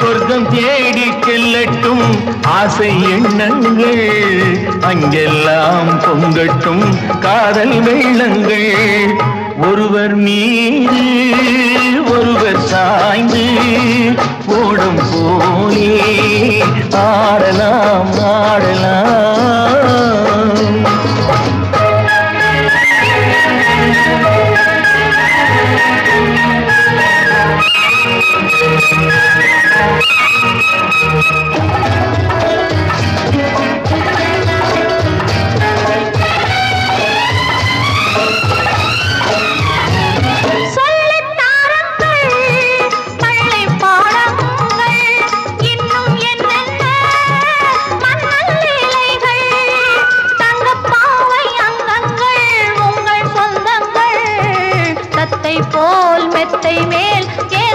சொர்க்கம் தேடி செல்லட்டும் ஆசை எண்ணங்கள். அங்கெல்லாம் பொங்கட்டும் காதல் வெள்ளங்கள். ஒருவர் மீது ஒருவர் சாய்ந்து ஓடும் போலே ஆடலாம் ஆடலாம். தெப்பத்தை மேல் ஏ